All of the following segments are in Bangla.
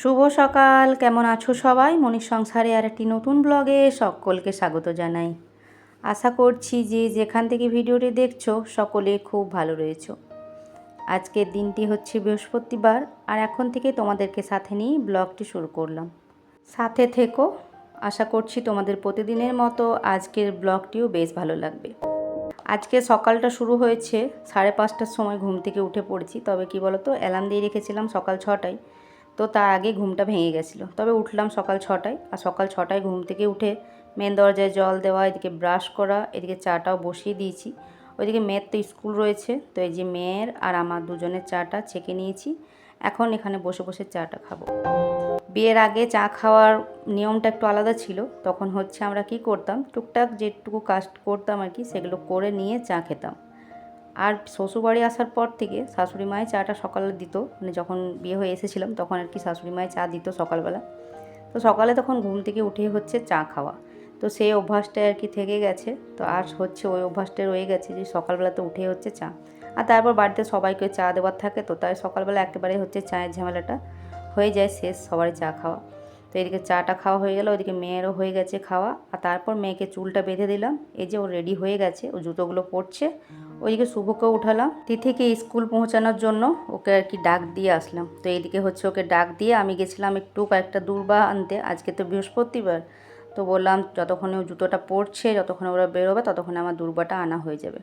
শুভ সকাল, কেমন আছো সবাই? মনির সংসারে আর একটি নতুন ব্লগে সকলকে স্বাগত জানাই। আশা করছি যে যেখান থেকে ভিডিওটি দেখছ, সকলে খুব ভালো রয়েছো। আজকের দিনটি হচ্ছে বৃহস্পতিবার, আর এখন থেকে তোমাদেরকে সাথে নিয়ে ব্লগটি শুরু করলাম। সাথে থেকো, আশা করছি তোমাদের প্রতিদিনের মতো আজকের ব্লগটিও বেশ ভালো লাগবে। আজকে সকালটা শুরু হয়েছে, সাড়ে পাঁচটার সময় ঘুম থেকে উঠে পড়েছি, তবে কি বলতো, অ্যালার্ম দিয়ে রেখেছিলাম সকাল ছটায়। তো তার আগে ঘুমটা ভেঙে গেছিল। তবে উঠলাম সকাল ছটায় আর সকাল ছটায় ঘুম থেকে উঠে মেন দরজায় জল দেওয়া, এদিকে ব্রাশ করা, এদিকে চাটাও বসিয়ে দিয়েছি। ওইদিকে মেয়ের তো স্কুল রয়েছে, তো এই যে মেয়ের আর আমার দুজনের চাটা ছেঁকে নিয়েছি। এখন এখানে বসে বসে চাটা খাব। বিয়ের আগে চা খাওয়ার নিয়মটা একটু আলাদা ছিল। তখন হচ্ছে আমরা কি করতাম, টুকটাক যেটুকু কাজ করতাম আর কি, সেগুলো করে নিয়ে চা খেতাম। আর শ্বশুরবাড়ি আসার পর থেকে শাশুড়ি মায়ের চাটা সকালে দিত। মানে যখন বিয়ে হয়ে এসেছিলাম তখন আর কি শাশুড়ি মায়ের চা দিত সকালবেলা। তো সকালে তখন ঘুম থেকে উঠে হচ্ছে চা খাওয়া। তো সেই অভ্যাসটা আর কি থেকে গেছে। তো আর হচ্ছে ওই অভ্যাসটা রয়ে গেছে যে সকালবেলাতে উঠে হচ্ছে চা। আর তারপর বাড়িতে সবাইকে চা দেওয়ার থাকে তো তাই সকালবেলা একেবারে হচ্ছে চায়ের ঝামেলাটা হয়ে যায় শেষ সবারই চা খাওয়া। তো এদিকে চাটা খাওয়া হয়ে গেল, ওইদিকে মেয়েরও হয়ে গেছে খাওয়া। আর তারপর মেয়েকে চুলটা বেঁধে দিলাম। এই যে ও রেডি হয়ে গেছে, ও জুতোগুলো পরছে। ওইদিকে শুভকে উঠালাম। তিথিকে স্কুল পৌঁছানোর জন্য ওকে আর কি ডাক দিয়ে আসলাম। তো এইদিকে হচ্ছে ওকে ডাক দিয়ে আমি গেছিলাম একটু কয়েকটা দূর্বা আনতে। আজকে তো বৃহস্পতিবার। তো বললাম, যতক্ষণে জুতোটা পরছে, যতক্ষণে ওরা বেরোবে, ততক্ষণে আমার দূর্বাটা আনা হয়ে যাবে।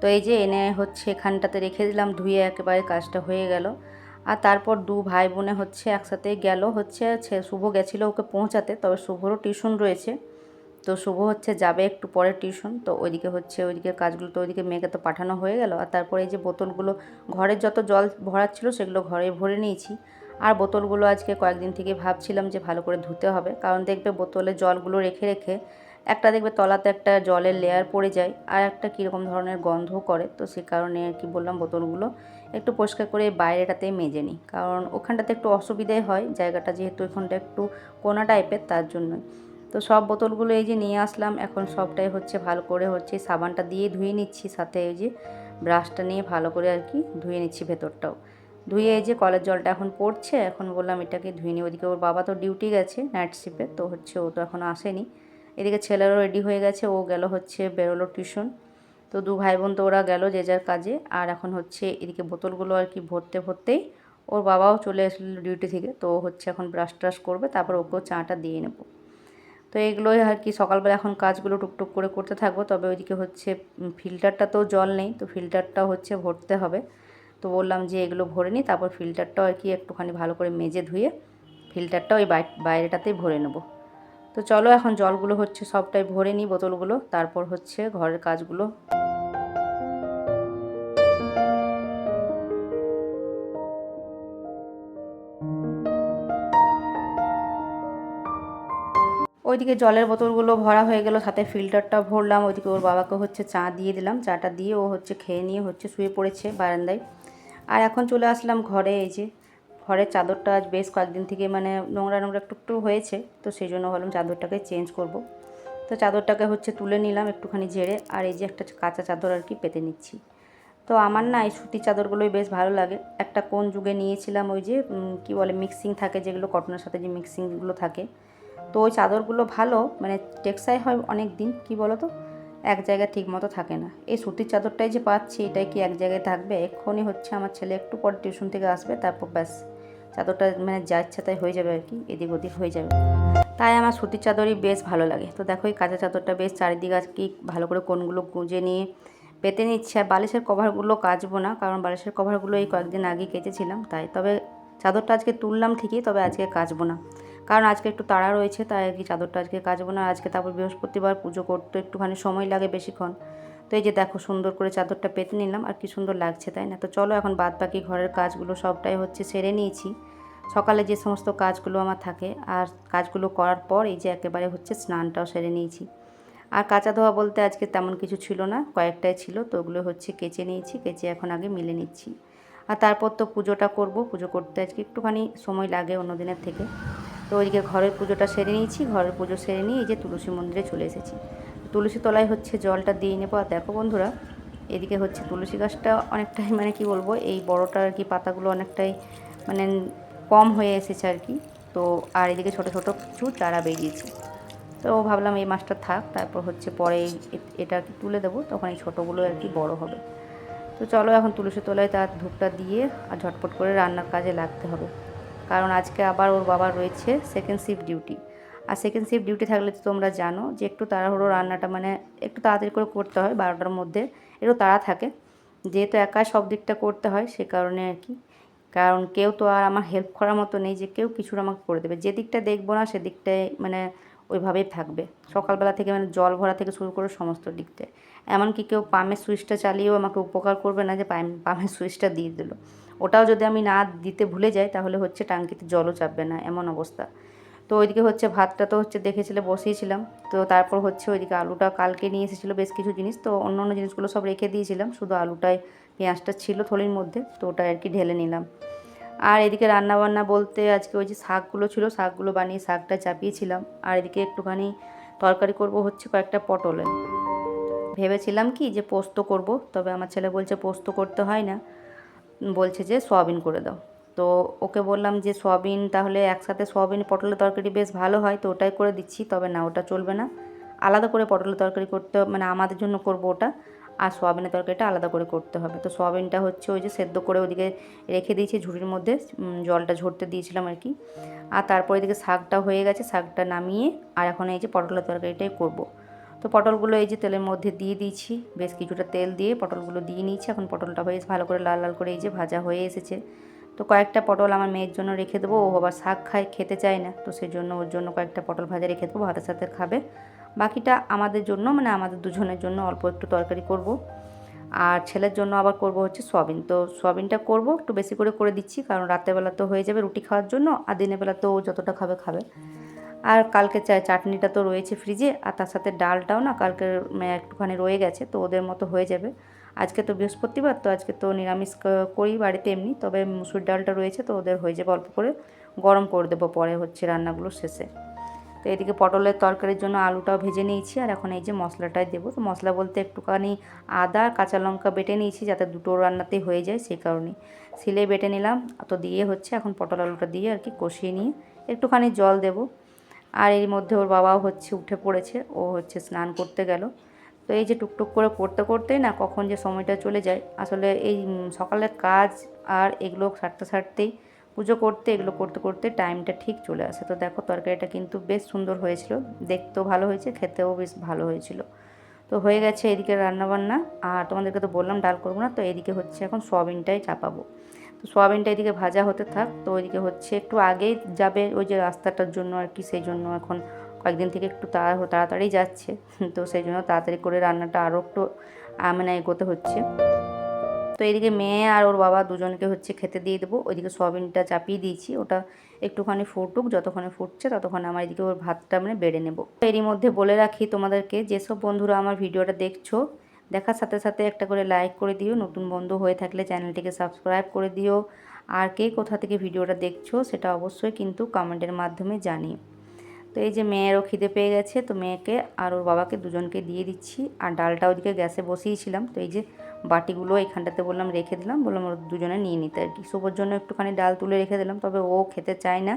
তো এই যে এনে হচ্ছে এখানটাতে রেখে দিলাম, ধুয়ে একেবারে কাজটা হয়ে গেল। আর তারপর দু ভাই বোনে হচ্ছে একসাথে গেল। হচ্ছে শুভ গেছিল ওকে পৌঁছাতে, তবে শুভরও টিউশন রয়েছে। তো শুভ হচ্ছে যাবে একটু পরে টিউশন, তো ওইদিকে হচ্ছে ওইদিকে কাজগুলো তো ওইদিকে মেয়েকে তো পাঠানো হয়ে গেল। আর তারপরে এই যে বোতলগুলো ঘরের যত জল ভরার ছিল সেগুলো ঘরে ভরে নিয়েছি। আর বোতলগুলো আজকে কয়েকদিন থেকে ভাবছিলাম যে ভালো করে ধুতে হবে, কারণ দেখবে বোতলে জলগুলো রেখে রেখে একটা দেখবে তলাতে একটা জলের লেয়ার পড়ে যায়, আর একটা কীরকম ধরনের গন্ধ করে। তো সে কারণে আর কি বললাম বোতলগুলো একটু পরিষ্কার করে বাইরেটাতে মেজে নিই, কারণ ওখানটাতে একটু অসুবিধাই হয়, জায়গাটা যেহেতু ওখানটা একটু কোনা টাইপের তার জন্যই। তো সব বোতলগুলো এই যে নিয়ে আসলাম, এখন সবটাই হচ্ছে ভালো করে হচ্ছে সাবানটা দিয়ে ধুয়ে নিচ্ছি, সাথে এই যে ব্রাশটা নিয়ে ভালো করে আর কি ধুয়ে নিচ্ছি ভেতরটাও। ধুয়ে এই যে কলের জলটা এখন পড়ছে, এখন বললাম এটাকে ধুয়ে নিই। ওদিকে ওর বাবা তো ডিউটি গেছে নাইট শিপে তো হচ্ছে ও তো এখনও আসেনি। এদিকে ছেলেরও রেডি হয়ে গেছে, ও গেল হচ্ছে বেরোলো টিউশন। তো দু ভাই বোন তো ওরা গেল যে যার কাজে, আর এখন হচ্ছে এদিকে বোতলগুলো আর কি ভরতে ভরতেই ওর বাবাও চলে আসলো ডিউটি থেকে, তো হচ্ছে এখন ব্রাশ ট্রাশ করবে, তারপর ওকেও চাটা দিয়ে নেব। তো এগুলোই আর কি সকালবেলা এখন কাজগুলো টুকটুক করে করতে থাকব। তবে ওইদিকে হচ্ছে ফিল্টারটা তো জল নেই, তো ফিল্টারটা হচ্ছে ভরতে হবে। তো বললাম যে এগুলো ভরে নিই, তারপর ফিল্টারটাও আর কি একটুখানি ভালো করে মেজে ধুয়ে ফিল্টারটা ওই বাইরেটাতেই ভরে নেব। তো চলো এখন জলগুলো হচ্ছে সবটাই ভরে নিই বোতলগুলো, তারপর হচ্ছে ঘরের কাজগুলো। ওইদিকে জলের বোতলগুলো ভরা হয়ে গেল, সাথে ফিল্টারটা ভরলাম, ওইদিকে ওর বাবাকে হচ্ছে চা দিয়ে দিলাম, চাটা দিয়ে ও হচ্ছে খেয়ে নিয়ে হচ্ছে শুয়ে পড়েছে বারান্দায়। আর এখন চলে আসলাম ঘরে, এই যে ঘরের চাদরটা আজ বেশ কয়েকদিন থেকে মানে নোংরা নোংরা একটু একটু হয়েছে, তো সেই জন্য ভাবলাম চাদরটাকে চেঞ্জ করব। তো চাদরটাকে হচ্ছে তুলে নিলাম একটুখানি ঝেড়ে, আর এই যে একটা কাঁচা চাদর আর কি পেতে নিচ্ছি। তো আমার না এই সুতির চাদরগুলোই বেশ ভালো লাগে। একটা কোন যুগে নিয়েছিলাম ওই যে কি বলে মিক্সিং থাকে যেগুলো, কটনের সাথে যে মিক্সিংগুলো থাকে তো ওই চাদরগুলো ভালো মানে টেক্সাই হয় অনেক দিন কী বলো তো এক জায়গায় ঠিক মতো থাকে না। এই সুতির চাদরটাই যে পাচ্ছি, এটাই কি এক জায়গায় থাকবে? এক্ষুনি হচ্ছে আমার ছেলে একটু পর টিউশন থেকে আসবে, তারপর ব্যাস। চাদরটা মানে যা ইচ্ছা তাই হয়ে যাবে আর কি, এদিক ওদিক হয়ে যাবে। তাই আমার সুতির চাদরই বেশ ভালো লাগে। তো দেখো এই কাঁচা চাদরটা বেশ চারিদিকে আর কি ভালো করে কোনগুলো গুঁজে নিয়ে পেতে নিচ্ছে। আর বালিশের কভারগুলো কাচবো না, কারণ বালিশের কভারগুলো এই কয়েকদিন আগে কেচেছিলাম, তাই। তবে চাদরটা আজকে তুললাম ঠিকই, তবে আজকে কাচবো না। কারণ আজকে একটু তাড়া রয়েছে, তাই আর কি চাদরটা আজকে কাচবো না। আজকে তারপর বৃহস্পতিবার, পুজো করতে একটুখানি সময় লাগে বেশিক্ষণ। তো এই যে দেখো, সুন্দর করে চাদরটা পেতে নিলাম, আর কি সুন্দর লাগছে, তাই না? তো চলো এখন বাদ বাকি ঘরের কাজগুলো সবটাই হচ্ছে সেরে নিয়েছি। সকালে যে সমস্ত কাজগুলো আমার থাকে, আর কাজগুলো করার পর এই যে একেবারে হচ্ছে স্নানটাও সেরে নিয়েছি। আর কাঁচা ধোয়া বলতে আজকে তেমন কিছু ছিল না, কয়েকটাই ছিল, তো ওগুলো হচ্ছে কেচে নিয়েছি, কেচে এখন আগে মিলে নিচ্ছি। আর তারপর তো পুজোটা করব, পুজো করতে আজকে একটুখানি সময় লাগে অন্য দিনের থেকে। তো ওইদিকে ঘরের পুজোটা সেরে নিয়েছি, ঘরের পুজো সেরে নিয়ে এই যে তুলসী মন্দিরে চলে এসেছি। তুলসী তলায় হচ্ছে জলটা দিয়ে নেব। আর দেখো বন্ধুরা, এদিকে হচ্ছে তুলসী গাছটা অনেকটাই মানে কি বলব, এই বড়টা আর কি পাতাগুলো অনেকটাই মানে কম হয়ে এসেছে আর কি। তো আর এদিকে ছোটো ছোটো কিছু চারা বেরিয়েছে। তো ভাবলাম এই মাছটা থাক, তারপর হচ্ছে পরে এটা আর কি তুলে দেবো, তখন এই ছোটোগুলো আর কি বড় হবে। তো চলো এখন তুলসী তলায় তার ধূপটা দিয়ে আর ঝটপট করে রান্নার কাজে লাগতে হবে। কারণ আজকে আবার ওর বাবার রয়েছে সেকেন্ড শিফট ডিউটি আর সেকেন্ড শিফট ডিউটি থাকলে তো তোমরা জানো যে একটু তাড়াহুড়ো রান্নাটা মানে একটু তাড়াতাড়ি করে করতে হয় বারোটার মধ্যে। একটু তাড়া থাকে। যেহেতু একাই সব দিকটা করতে হয় সে কারণে আর কি। কারণ কেউ তো আর আমার হেল্প করার মতো নেই যে কেউ কিছু আমাকে করে দেবে। যে দিকটা দেখব না সেদিকটায় মানে ওইভাবেই থাকবে। সকালবেলা থেকে মানে জল ভরা থেকে শুরু করে সমস্ত দিকটায় এমনকি কেউ পাম্পের সুইচটা চালিয়েও আমাকে উপকার করবে না যে পাম- পাম্পের সুইচটা দিয়ে দিল। ওটাও যদি আমি না দিতে ভুলে যাই, তাহলে হচ্ছে টাঙ্কিতে জলও চাপবে না, এমন অবস্থা। তো ওইদিকে হচ্ছে ভাতটা তো হচ্ছে দেখেছিলে, বসিয়েছিলাম। তো তারপর হচ্ছে ওইদিকে আলুটা কালকে নিয়ে এসেছিল বেশ কিছু জিনিস। তো অন্য অন্য জিনিসগুলো সব রেখে দিয়েছিলাম, শুধু আলুটাই, পেঁয়াজটা ছিল থলির মধ্যে, তো ওটা আর কি ঢেলে নিলাম। আর এদিকে রান্না বান্না বলতে আজকে ওই যে শাকগুলো ছিল, শাকগুলো বানিয়ে শাকটা চাপিয়েছিলাম। আর এদিকে একটুখানি তরকারি করব হচ্ছে কয়েকটা পটলের। ভেবেছিলাম কি যে পোস্ত করব, তবে আমার ছেলে বলছে পোস্ত করতে হয় না। বলছে যে সোয়াবিন করে দাও। তো ওকে বললাম যে সোয়াবিন তাহলে একসাথে সোয়াবিন পটলের তরকারি বেশ ভালো হয়, তো ওটাই করে দিচ্ছি, তবে না, ওটা চলবে না। আলাদা করে পটলের তরকারি করতে মানে আমাদের জন্য করব ওটা, আর সোয়াবিনের তরকারিটা আলাদা করে করতে হবে। তো সোয়াবিনটা হচ্ছে ওই যে সেদ্ধ করে ওদিকে রেখে দিয়েছি ঝুড়ির মধ্যে জলটা ঝরতে দিয়েছিলাম আর কি। আর তারপরে এদিকে শাকটা হয়ে গেছে, শাকটা নামিয়ে, আর এখন এই যে পটলের তরকারিটাই করব। তো পটলগুলো এই যে তেলের মধ্যে দিয়ে দিয়েছি, বেশ কিছুটা তেল দিয়ে পটলগুলো দিয়ে নিয়েছি। এখন পটলটা বেশ ভালো করে লাল লাল করে এই যে ভাজা হয়ে এসেছে। তো কয়েকটা পটল আমার মেয়ের জন্য রেখে দেবো, ও আবার শাক খায়, খেতে চায় না। তো সেই জন্য ওর জন্য কয়েকটা পটল ভাজা রেখে দেবো, ভাতের সাথে খাবে। বাকিটা আমাদের জন্য মানে আমাদের দুজনের জন্য অল্প একটু তরকারি করব। আর ছেলের জন্য আবার করব হচ্ছে সয়াবিন। তো সয়াবিনটা করব, একটু বেশি করে করে দিচ্ছি, কারণ রাত্রেবেলা তো হয়ে যাবে রুটি খাওয়ার জন্য, আর দিনের বেলা তো যতটা খাবে খাবে। আর কালকে চাটনিটা তো রয়েছে ফ্রিজে আর তার সাথে ডালটাও না কালকে একটুখানি রয়ে গেছে, তো ওদের মতো হয়ে যাবে। আজকে তো বৃহস্পতিবার, তো আজকে তো নিরামিষ করি বাড়িতে এমনি, তবে মুসুর ডালটা রয়েছে, তো ওদের হয়ে যাবে অল্প করে। গরম করে দেবো পরে হচ্ছে রান্নাগুলো শেষে। তো এদিকে পটলের তরকারির জন্য আলুটাও ভেজে নিয়েছি, আর এখন এই যে মশলাটাই দেবো। তো মশলা বলতে একটুখানি আদা আর কাঁচা লঙ্কা বেটে নিয়েছি, যাতে দুটো রান্নাতেই হয়ে যায় সেই কারণে সিলে বেটে নিলাম, তো দিয়ে হচ্ছে এখন পটল আলুটা দিয়ে আর কি কষিয়ে নিয়ে একটুখানি জল দেবো। আর এর মধ্যে ওর বাবাও হচ্ছে উঠে পড়েছে, ও হচ্ছে স্নান করতে গেল। তো এই যে টুকটুক করে করতে করতেই না কখন যে সময়টা চলে যায়, আসলে এই সকালের কাজ আর এগুলো সারতে সারতেই, পুজো করতে, এগুলো করতে করতে টাইমটা ঠিক চলে আসে। তো দেখো তরকারিটা কিন্তু বেশ সুন্দর হয়েছিল, দেখতেও ভালো হয়েছে, খেতেও বেশ ভালো হয়েছিল। তো হয়ে গেছে এদিকে রান্নাবান্না, আর তোমাদেরকে তো বললাম ডাল করব না, তো এদিকে হচ্ছে এখন সোয়াবিনটাই চাপাবো। তো সোয়াবিনটা এদিকে ভাজা হতে থাক। তো ওইদিকে হচ্ছে একটু আগেই যাবে ওই যে রাস্তাটার জন্য আর কি, সেই জন্য এখন কয়েকদিন থেকে একটু তাড়া তাড়াতাড়ি যাচ্ছে। তো সেই জন্য তাড়াতাড়ি করে রান্নাটা আরও একটু মানে এগোতে হচ্ছে। তো এদিকে মেয়ে আর ওর বাবা দুজনকে হচ্ছে খেতে দিয়ে দেবো। ওইদিকে সয়াবিনটা চাপিয়ে দিয়েছি। ওটা একটুখানি ফুটুক, যতক্ষণে ফুটছে ততক্ষণ আমার এদিকে ওর ভাতটা মানে বেড়ে নেব। এরই মধ্যে বলে রাখি তোমাদেরকে, যেসব বন্ধুরা আমার ভিডিওটা দেখছ দেখার সাথে সাথে একটা করে লাইক করে দিও। নতুন বন্ধু হয়ে থাকলে চ্যানেলটিকে সাবস্ক্রাইব করে দিও। আর কে কোথা থেকে ভিডিওটা দেখছ সেটা অবশ্যই কিন্তু কমেন্টের মাধ্যমে জানিও। তো এই যে মেয়েরও খিদে পেয়ে গেছে, তো মেয়েকে আর ওর বাবাকে দুজনকে দিয়ে দিচ্ছি। আর ডালটা ওদিকে গ্যাসে বসিয়েছিলাম, তো এই যে বাটিগুলো এখানটাতে বললাম রেখে দিলাম, বললাম ওর দুজনে নিয়ে নিতে আর কি। শুভর জন্য একটুখানি ডাল তুলে রেখে দিলাম, তবে ও খেতে চায় না,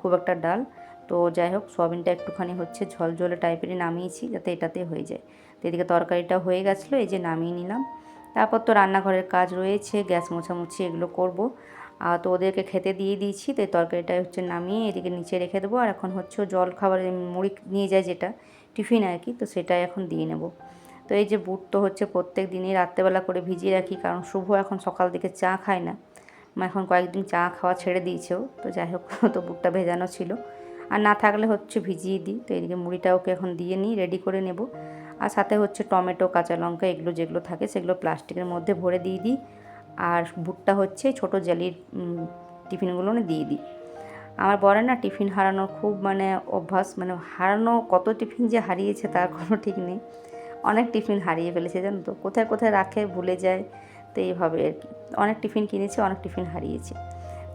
খুব একটা ডাল। তো যাই হোক, সোয়াবিনটা একটুখানি হচ্ছে ঝলঝলে টাইপেরই নামিয়েছি, যাতে এটাতে হয়ে যায়। এদিকে তরকারিটা হয়ে গেছিল, এই যে নামিয়ে নিলাম। তারপর তো রান্নাঘরের কাজ রয়েছে, গ্যাস মোছামুছি এগুলো করব। আর তো ওদেরকে খেতে দিয়ে দিয়েছি, তো এই তরকারিটা হচ্ছে নামিয়ে এদিকে নিচে রেখে দেবো। আর এখন হচ্ছে জল খাবার মুড়ি নিয়ে যায় যেটা, টিফিন আর কি, তো সেটাই এখন দিয়ে নেব। তো এই যে বুট তো হচ্ছে প্রত্যেক দিনই রাত্রেবেলা করে ভিজিয়ে রাখি, কারণ শুভ এখন সকাল দিকে চা খায় না। মা এখন কয়েকদিন চা খাওয়া ছেড়ে দিয়েছেও, তো যাই হোক, তো বুটটা ভেজানো ছিল। আর না থাকলে হচ্ছে ভিজিয়ে দিই, তো এদিকে মুড়িটা ওকে এখন দিয়ে নিই, রেডি করে নেব। আর সাথে হচ্ছে টমেটো, কাঁচা লঙ্কা, এগুলো যেগুলো থাকে সেগুলো প্লাস্টিকের মধ্যে ভরে দিয়ে দিই। আর ভুট্টা হচ্ছে ছোট জালির টিফিনগুলো দিয়ে দিই। আমার বরে না টিফিন হারানোর খুব মানে অভ্যাস মানে হারানো কত টিফিন যে হারিয়েছে তার কোনো ঠিক নেই। অনেক টিফিন হারিয়ে ফেলেছে, জানো তো? কোথায় কোথায় রাখে ভুলে যায়, তো এইভাবে আর কি। অনেক টিফিন কিনেছে, অনেক টিফিন হারিয়েছে।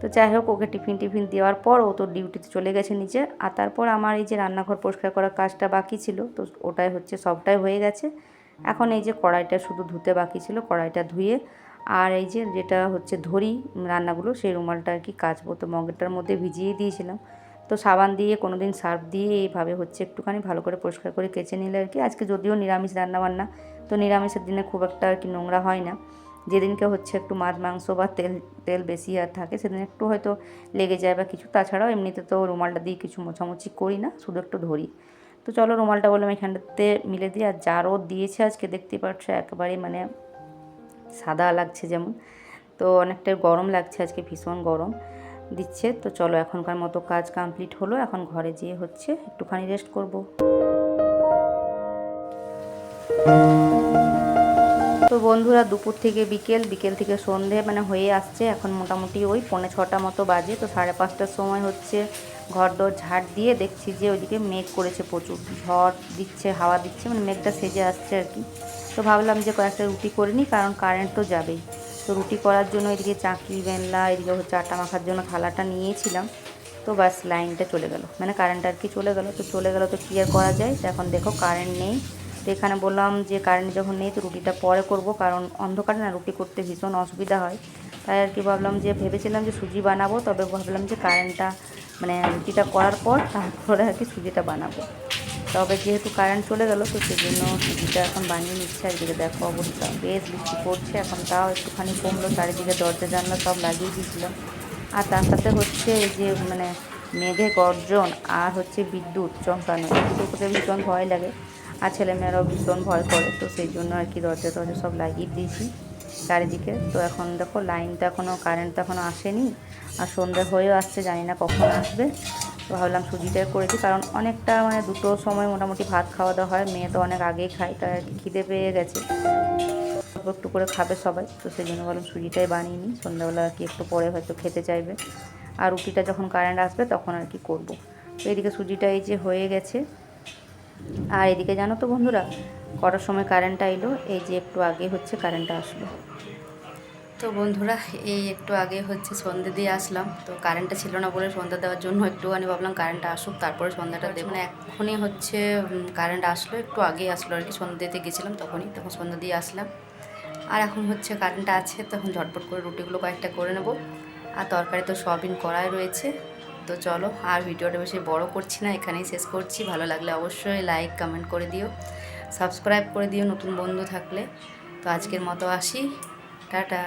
তো যাই হোক, ওকে টিফিন টিফিন দেওয়ার পর ও তো ডিউটিতে চলে গেছে নিচে আর তারপর আমার এই যে রান্নাঘর পরিষ্কার করার কাজটা বাকি ছিল, তো ওটাই হচ্ছে, সবটাই হয়ে গেছে। এখন এই যে কড়াইটা শুধু ধুতে বাকি ছিল, কড়াইটা ধুয়ে। আর এই যে যেটা হচ্ছে ধরি রান্নাগুলো, সেই রুমালটা আর কি কাচবো। তো মগেরটার মধ্যে ভিজিয়ে দিয়েছিলাম। তো সাবান দিয়ে কোনো দিন সার্ফ দিয়ে, এইভাবে হচ্ছে একটুখানি ভালো করে পরিষ্কার করে কেচে নিলে আর কি। আজকে যদিও নিরামিষ রান্নাবান্না, তো নিরামিষের দিনে খুব একটা আর কি নোংরা হয় না। যেদিনকে হচ্ছে একটু মাছ, মাংস বা তেল তেল বেশি আর থাকে, সেদিন একটু হয়তো লেগে যায় বা কিছু। তাছাড়াও এমনিতে তো রুমালটা দিয়ে কিছু মোছামুছি করি না, শুধু একটু ধরি। তো চলো রুমালটা বললাম এখানটাতে মিলে দিই। আর যা রোদ দিয়েছে আজকে দেখতে পাচ্ছ একেবারে মানে সাদা লাগছে যেমন। তো অনেকটাই গরম লাগছে আজকে, ভীষণ গরম দিচ্ছে। তো চলো এখনকার মতো কাজ কমপ্লিট হলো। এখন ঘরে যেয়ে হচ্ছে একটুখানি রেস্ট করব। তো বন্ধুরা দুপুর থেকে বিকেল বিকেল থেকে সন্ধে মানে হয়ে আসছে। এখন মোটামুটি ওই পৌনে ছটা মতো বাজে, তো সাড়ে পাঁচটার সময় হচ্ছে ঘর দর ঝাড় দিয়ে দেখছি যে ওইদিকে মেঘ করেছে প্রচুর। ঝড় দিচ্ছে, হাওয়া দিচ্ছে মানে মেঘটা সেজে আসছে আর কি। তো ভাবলাম যে কয়েকটা রুটি করে নিই, কারণ কারেন্ট তো যাবেই। তো রুটি করার জন্য এদিকে চাকি, বেনলা, এদিকে হচ্ছে আটা মাখার জন্য থালাটা নিয়েছিলাম। তো বাস লাইনটা চলে গেল। মানে কারেন্ট আর কি চলে গেল। তো চলে গেল তো কী আর করা যায়? তো এখন দেখো কারেন্ট নেই। তো এখানে বললাম যে কারেন্ট যখন নেই তো রুটিটা পরে করব, কারণ অন্ধকারে না রুটি করতে ভীষণ অসুবিধা হয়। তাই আর কি ভাবলাম যে, ভেবেছিলাম যে সুজি বানাবো, তবে ভাবলাম যে কারেন্টটা মানে রুটিটা করার পর তারপরে আর কি সুজিটা বানাবো। তবে যেহেতু কারেন্ট চলে গেল, তো সেই জন্য সুজিটা এখন বানিয়ে নিচ্ছে। আর দিকে দেখো অবস্থা, বেশ বৃষ্টি পড়ছে, এখন তাও একটুখানি কমলো, চারিদিকে দরজা, জানলা সব লাগিয়ে দিয়েছিলাম আর তার সাথে হচ্ছে এই যে মানে মেঘে গর্জন আর হচ্ছে বিদ্যুৎ চমকানো করতে ভীষণ ভয় লাগে। আর ছেলেমেয়েরাও ভীষণ ভয় করে, তো সেই জন্য আর কি দরজা টরজা সব লাগিয়ে দিয়েছি চারিদিকে। তো এখন দেখো লাইনটা এখনও কারেন্ট তো এখনও আসেনি। আর সন্ধ্যা হয়েও আসছে, জানি না কখন আসবে। তো ভাবলাম সুজিটাই করেছি কারণ অনেকটা মানে দুটো সময় মোটামুটি ভাত খাওয়া দাওয়া হয়, মেয়ে তো অনেক আগেই খায়, তাই আর কি খিদে পেয়ে গেছে। একটু করে খাবে সবাই, তো সেই জন্য ভাবলাম সুজিটাই বানিয়ে নিই। সন্ধ্যাবেলা আর কি একটু পরে হয়তো খেতে চাইবে। আর রুটিটা যখন কারেন্ট আসবে তখন আর কি করব। তো এদিকে সুজিটা এই যে হয়ে গেছে আর এদিকে জানো তো বন্ধুরা কটার সময় কারেন্টটা এলো, এই যে একটু আগে হচ্ছে কারেন্টটা আসলো। তো বন্ধুরা, এই একটু আগে হচ্ছে সন্ধে দিয়ে আসলাম, তো কারেন্টটা ছিল না বলে সন্ধ্যা দেওয়ার জন্য একটুখানি ভাবলাম কারেন্টটা আসুক, তারপরে সন্ধ্যাটা দেবো। মানে এখনই হচ্ছে কারেন্ট আসলো, একটু আগেই আসলো আর কি, সন্ধ্যা দিতে গেছিলাম তখনই, তখন সন্ধ্যা দিয়ে আসলাম। আর এখন হচ্ছে কারেন্টটা আছে, তখন ঝটপট করে রুটিগুলো কয়েকটা করে নেব। আর তরকারি তো সয়াবিন করাই রয়েছে তো চলো, আর ভিডিওটা বেশি বড় করছি না, এখানেই শেষ করছি। ভালো লাগলে অবশ্যই লাইক কমেন্ট করে দিও। সাবস্ক্রাইব করে দিও নতুন বন্ধু থাকলে। তো আজকের মতো আসি। টাটা।